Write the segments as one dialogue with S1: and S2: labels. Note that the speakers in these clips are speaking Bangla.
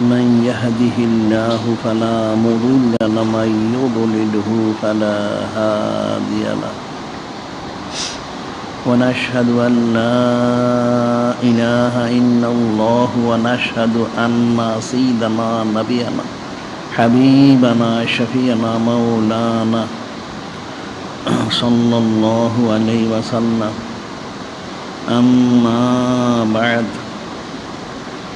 S1: من يهده الله فلا مضل له ومن يضلله فلا هادي له. ونشهد أن لا إله إلا الله ونشهد أن سيدنا نبينا حبيبنا شفينا مولانا صلى الله عليه وسلم. أما بعد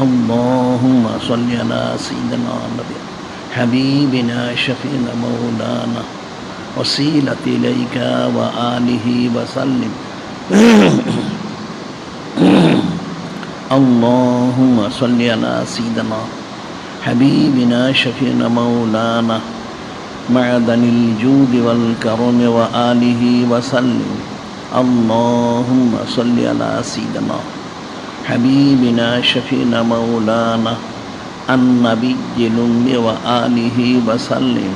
S1: اللهم صل على سيدنا النبي حبيبنا شفينا مولانا وسيلة إليك وآله وسلم. اللهم صل على سيدنا حبيبنا شفينا مولانا معدن الجود والكرم وآله وسلم. اللهم صل على سيدنا حبيبنا شفينا مولانا النبي الأمي وآله وسلم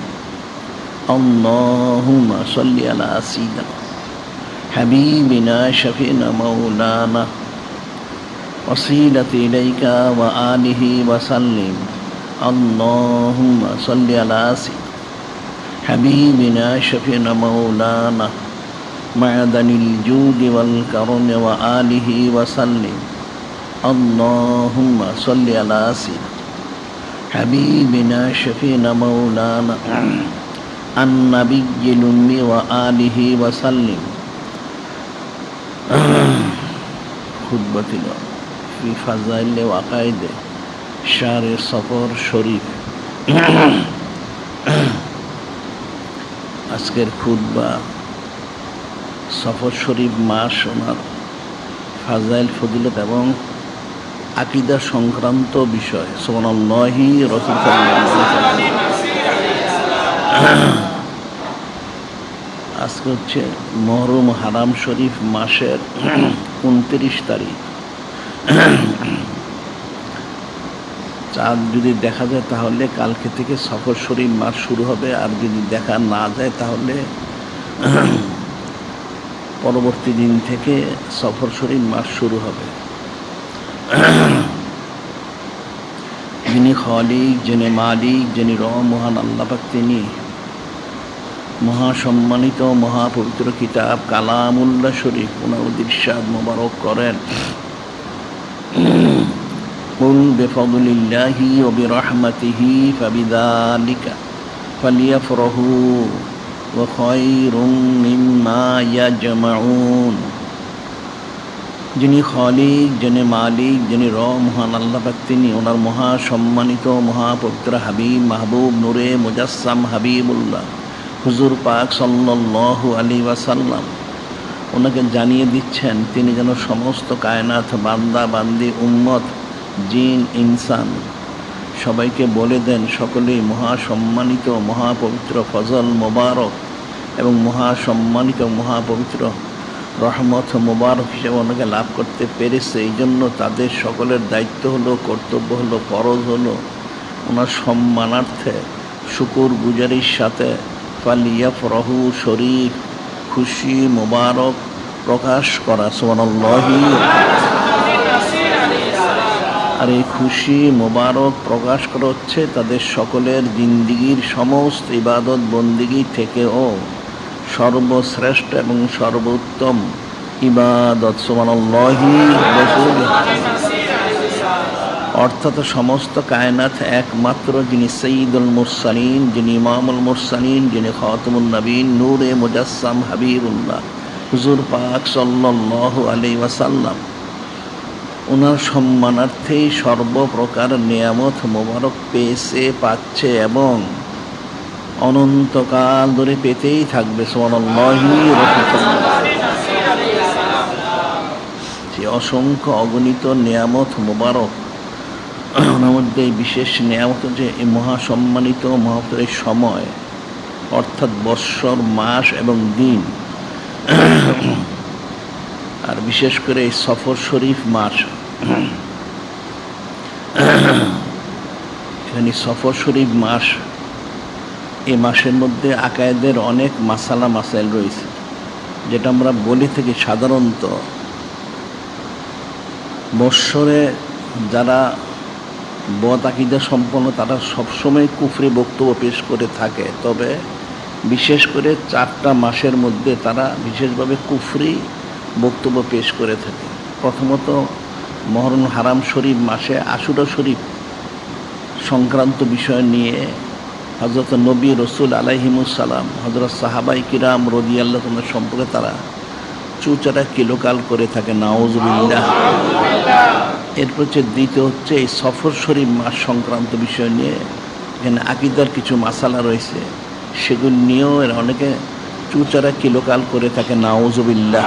S1: اللهم صل على سيدنا حبيبنا شفينا مولانا وصيلة إليك وآله وسلم اللهم صل على سيدنا حبيبنا شفينا مولانا معدن الجود والكرم وآله وسلم اللهم صل على سيدنا حبيبنا شفينا مولانا النبي الأمي وآله وسلم خطبة في فضائل وعقائد شهر সফর শরীফ আজকের খুদ্া সফর শরীফ, মাস, ওনার ফাজাইল ফজিলত এবং আকিদা সংক্রান্ত বিষয়। সোমানাল্লাহি রসুল আজকে হচ্ছে মহরম হারাম শরীফ মাসের উনত্রিশ তারিখ। চাঁদ যদি দেখা যায় তাহলে কালকে থেকে সফর শরীফ মাস শুরু হবে, আর যদি দেখা না যায় তাহলে পরবর্তী দিন থেকে সফর শরীফ মাস শুরু হবে যিনি খলিক যিনি মালিক যিনি র মহান আল্লাপাক তিনি মহাসম্মানিত মহাপবিত্র কিতাব কালামুল্লাহ শরীফ ওনার দৃশ্যাদ মোবারক করেন قل بفضل الله وبرحمته فبذلك فليفرحوا وخير مما يجمعون যিনি খালিক যিনি মালিক যিনি র মহান আল্লাহ তিনি ওনার মহা সম্মানিত মহাপবিত্র হাবিব মাহবুব নূরে মুজাসসাম হাবিবুল্লাহ হুজুর পাক সাল্লাল্লাহু আলী ওয়াসাল্লাম ওনাকে জানিয়ে দিচ্ছেন তিনি যেন সমস্ত কায়নাথ বান্দা বান্দি উম্মত জিন ইনসান সবাইকে বলে দেন সকলেই মহাসম্মানিত মহাপবিত্র ফজল মোবারক এবং মহাসম্মানিত, মহাপবিত্র, রহমত মোবারক হিসেবে ওনাকে লাভ করতে পেরেছে। এই জন্য তাদের সকলের দায়িত্ব হলো, কর্তব্য হলো, ফরজ হলো। ওনার সম্মানার্থে শুকুর গুজারির সাথে ফালিয়াফ রহু শরীফ খুশি, মোবারক প্রকাশ করা। সোমানল্লাহি আর এই খুশি, মোবারক প্রকাশ করা হচ্ছে তাদের সকলের জিন্দিগির সমস্ত ইবাদত, বন্দিগি থেকেও। সর্বশ্রেষ্ঠ এবং সর্বোত্তম ইবাদত, সুবহানাল্লাহি, রাসূল। অর্থাৎ সমস্ত কায়নাত একমাত্র যিনি সঈদুল মুরসালিন, যিনি ইমামুল মুরসালিন, যিনি খাতমুল নবীন, নূরে মুজাসসাম হাবিবুল্লাহ, হুজুর পাক সাল্লাল্লাহু আলাইহি ওয়াসাল্লাম। ওনার সম্মানার্থেই সর্বপ্রকার নিয়ামত মোবারক পেয়েছে, পাচ্ছে এবং অনন্তকাল ধরে পেতেই থাকবে যে অসংখ্য অগণিত নিয়ামত মোবারক। মধ্যে বিশেষ নিয়ামত যে এই মহাসম্মানিত মহাপুরের সময়, অর্থাৎ বৎসর, মাস এবং দিন। আর বিশেষ করে এই সফর শরীফ মাস। এখানে সফর শরীফ মাস এই মাসের মধ্যে আকায়েদের অনেক মাসালা মাসাইল রয়েছে, যেটা আমরা বলি থেকে সাধারণত বৎসরে যারা বদ আকিদা সম্পন্ন, তারা সবসময় কুফরি বক্তব্য পেশ করে থাকে। তবে বিশেষ করে চারটা মাসের মধ্যে তারা বিশেষভাবে কুফরি বক্তব্য পেশ করে থাকে। প্রথমত মহরম হারাম শরীফ মাসে আশুরা শরীফ সংক্রান্ত বিষয় নিয়ে হজরত নবী রসুল আলাইহিমুসালাম হজরত সাহাবাই কিরাম রদি আল্লাহ তোমার সম্পর্কে তারা চুচারা কিলোকাল করে থাকে নাওজবিল্লাহ এরপর হচ্ছে দ্বিতীয় হচ্ছে এই সফর শরীফ মাস সংক্রান্ত বিষয় নিয়ে, এখানে আকিদার কিছু মাসালা রয়েছে। সেগুলো নিয়েও এরা অনেকে চুচারা কিলোকাল করে থাকে নাওজবিল্লাহ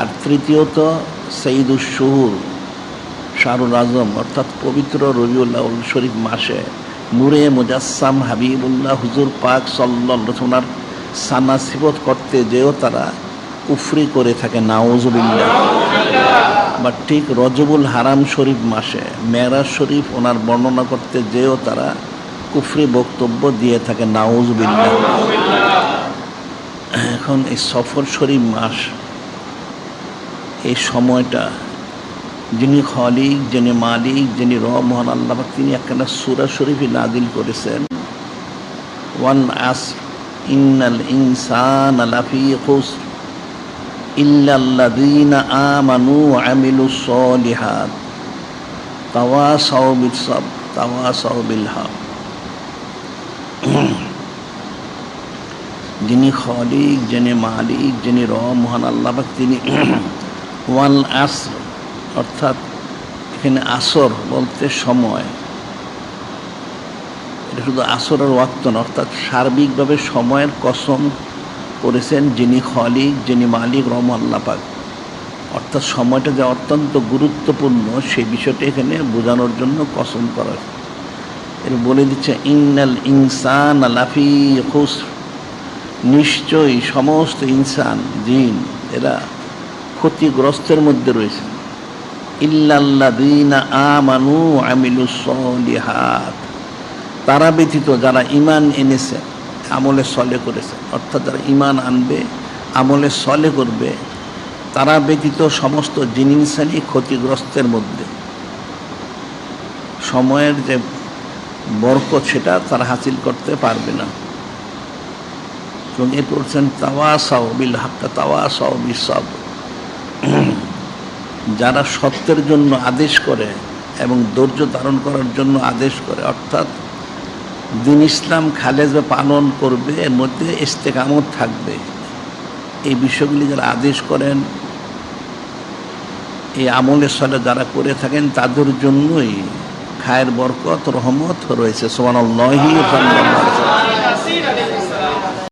S1: আর তৃতীয়ত সঈদুল শহুর, শাহরুল আজম, অর্থাৎ পবিত্র রবিউল্লাহ শরীফ মাসে নূরে মুজাসসাম হাবিবুল্লাহ হুজুর পাক সল্লাল রচনার সানা সিবত করতে যেও তারা কুফরি করে থাকে নাওজবিল্লাহ বা ঠিক রজবুল হারাম শরীফ মাসে, মেরাজ শরীফ ওনার বর্ণনা করতে যেও তারা কুফরি বক্তব্য দিয়ে থাকে নাওজবিল্লাহ এখন এই সফর শরীফ মাস, এই সময়টা যিনি খলিক, যিনি মালিক, যিনি র মহান আল্লাহ তিনি একখানা সুরা শরীফই নাদিল করেছেন। ওয়ান আস, ইন্নাল ইনসান আলাফি খুসর ইল্লাল্লাযীনা আমানু ওয়া আমিলুস সলিহাত। তাওয়াসাউ বিস সাবর তাওয়াসাউ বিল হক যিনি খলিক, যিনি মালিক, যিনি র মহান আল্লাহ তিনি ওয়াল আসর অর্থাৎ এখানে আসর বলতে সময়। এটা শুধু আসরের ওয়াক্ত না অর্থাৎ সার্বিকভাবে সময়ের কসম করেছেন যিনি খলিক, যিনি মালিক রম আল্লাহ পাক। অর্থাৎ সময়টা যে অত্যন্ত গুরুত্বপূর্ণ, সেই বিষয়টি এখানে বোঝানোর জন্য কসম করা এর বলে দিচ্ছে, ইন্নাল ইনসান আলাফি খুস নিশ্চয়ই সমস্ত ইনসান, জিন, এরা ক্ষতিগ্রস্তের মধ্যে রয়েছে। আমানু তারা ব্যতীত যারা ইমান এনেছে, আমলে সলে করেছে, অর্থাৎ যারা ইমান আনবে, আমলে সলে করবে, তারা ব্যতীত সমস্ত জিনিসানই ক্ষতিগ্রস্তের মধ্যে। সময়ের যে বরকত সেটা তারা হাসিল করতে পারবে না। এবং এ পড়ছেন তাওয়া সাহবিল হাক্কা তাওয়া সাহবিল সব যারা সত্যের জন্য আদেশ করে এবং ধৈর্য ধারণ করার জন্য আদেশ করে, অর্থাৎ দিন ইসলাম খালেজ পালন করবে, এর মধ্যে ইস্তেকামত থাকবে। এই বিষয়গুলি যারা আদেশ করেন, এই আমলের সলে যারা করে থাকেন, তাদের জন্যই খায়ের বরকত, রহমত রয়েছে। সোমান